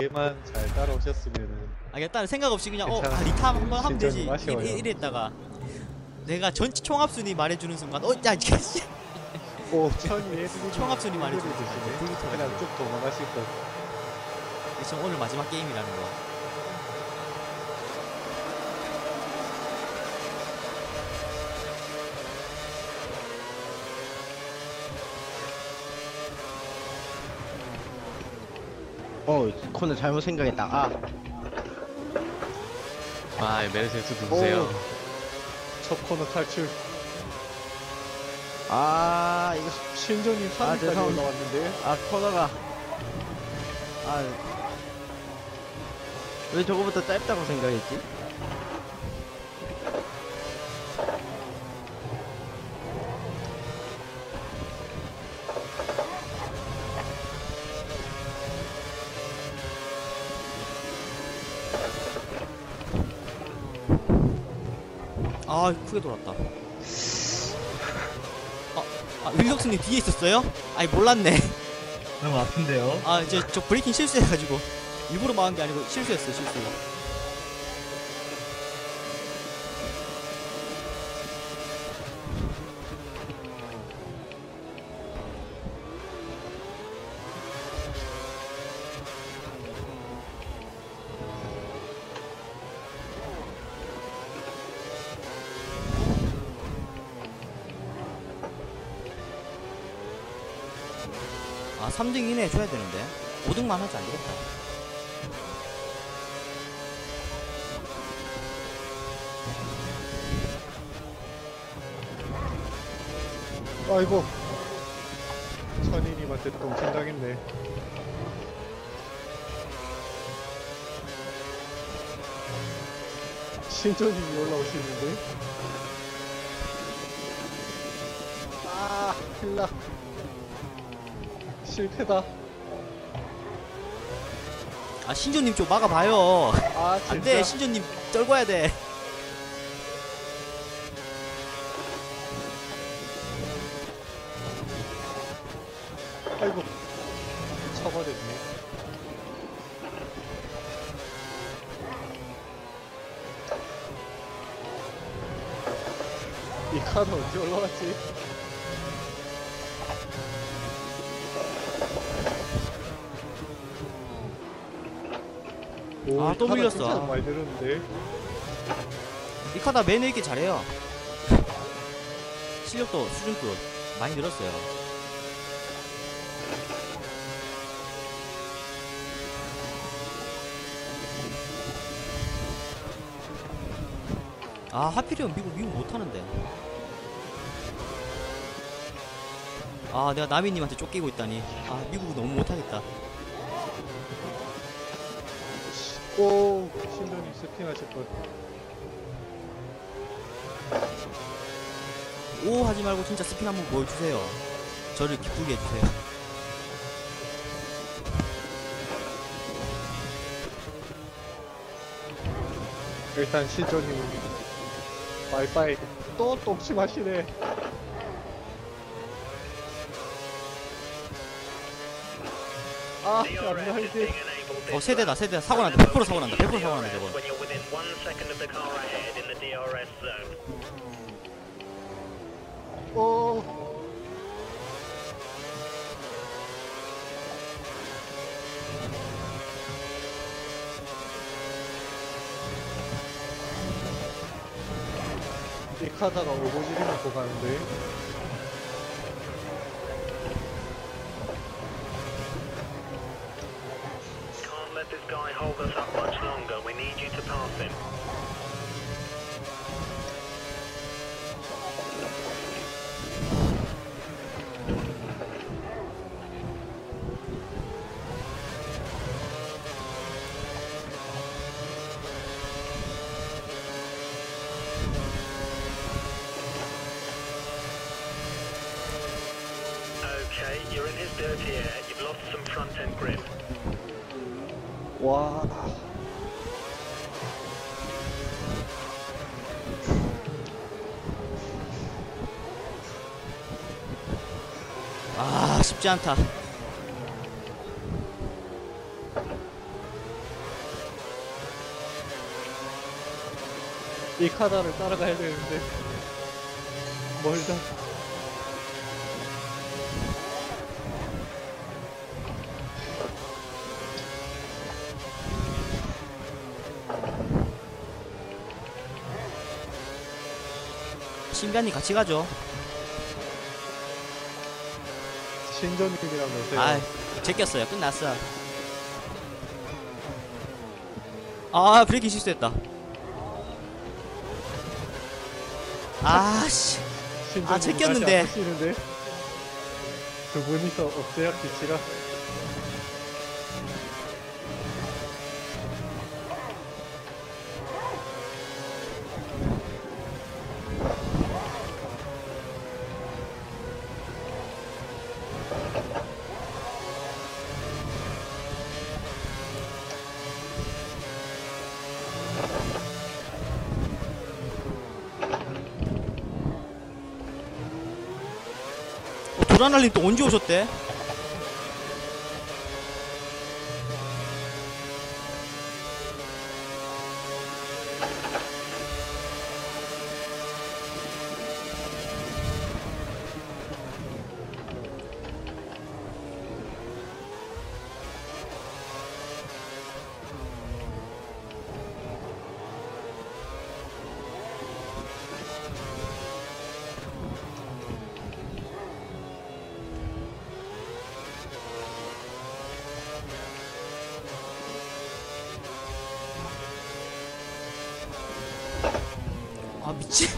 게만 잘 따라오셨으면은 아 일단 생각 없이 그냥 어 괜찮아. 아, 리타 한번 하면 되지 진짜 좀 아쉬워요. 이- 이- 이랬다가 내가 전체 총합 순위 말해주는 순간 어야 오 천이 총합순위 말해줘. 드시네 불부터 그냥 쭉 도망가실 것 지금 오늘 마지막 게임이라는 거 어 코너 잘못 생각했다. 아. 아, 메르세스 누구세요? 첫 코너 탈출. 아 이거 신전이 3위까지 죄송합니다. 올라왔는데? 아 코너가. 아. 왜 저거보다 짧다고 생각했지? 아 크게 돌았다 아, 아 wil덕스님 뒤에 있었어요? 아니 몰랐네 너무 아픈데요? 아 이제 저 브레이킹 실수해가지고 일부러 막은 게 아니고 실수했어 실수 아 3등 이내 해줘야 되는데. 5등만 하지 안 되겠다. 아이고. 천이님한테 동신당했네. 신전님이 올라오시는데? 아 큰일나 실패다. 아 신조님 좀 막아봐요. 아 진짜? 안돼 신조님 떨궈야 돼. 아이고 쳐버렸네. 이 칸은 어디 올라갔지? 오, 아, 이 또. 진짜 아. 많이 늘었는데. 이 카다 매너 있게 잘해요. 실력도 수준급 많이 늘었어요. 아 하필이면 미국 미국 못하는데. 아 내가 나미님한테 쫓기고 있다니. 아 미국은 너무 못하겠다 오. 신전님 스피하실 걸 오 하지 말고 진짜 스핀 한번 보여주세요. 저를 기쁘게 해주세요. 일단 신전님 와이파이 또 똥침하시네. 아 안나이게 어 세대다 세대다 사고 난다 100% 사고 난다 100% 사고 난다 저거 이 카다가 오고지리 먹고 가는데 Okay, you're in his dirty air. You've lost some front end grip. 와. 아, 쉽지 않다. 이 카다를 따라가야 되는데 멀다. 신비한님 같이 가죠. 신전님이라면서요 아, 제꼈어요. 끝났어. 아, 브레이크 실수했다. 아, 씨. 아, 제꼈는데. 두 분이서 없애야 기치가 어, 도라날님 또 언제 오셨대? 아, 미친.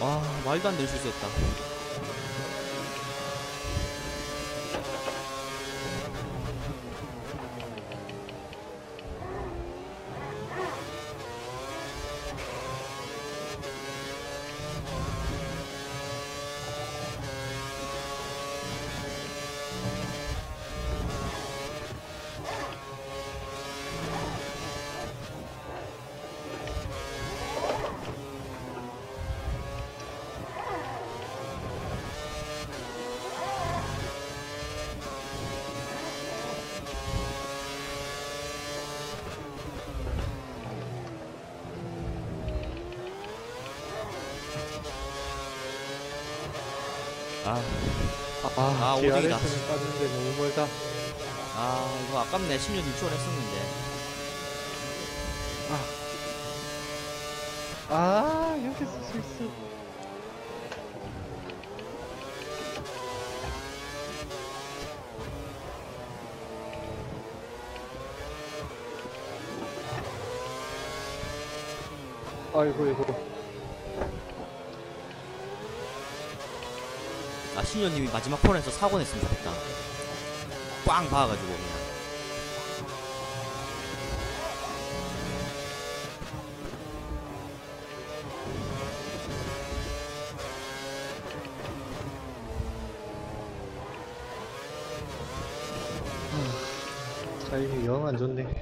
와, 말도 안 되는 실수했다. 아, 아, 아, DRS는 오등이다. 땄는데 너무 멀다 아, 이거 아깝네. 10년 추월했었는데. 아 여기서 실수 아이고 이거 신녀님이 마지막 폰에서 사고 냈으면 좋겠다. 꽝 박아가지고, 그냥. 타이밍 영 안 좋네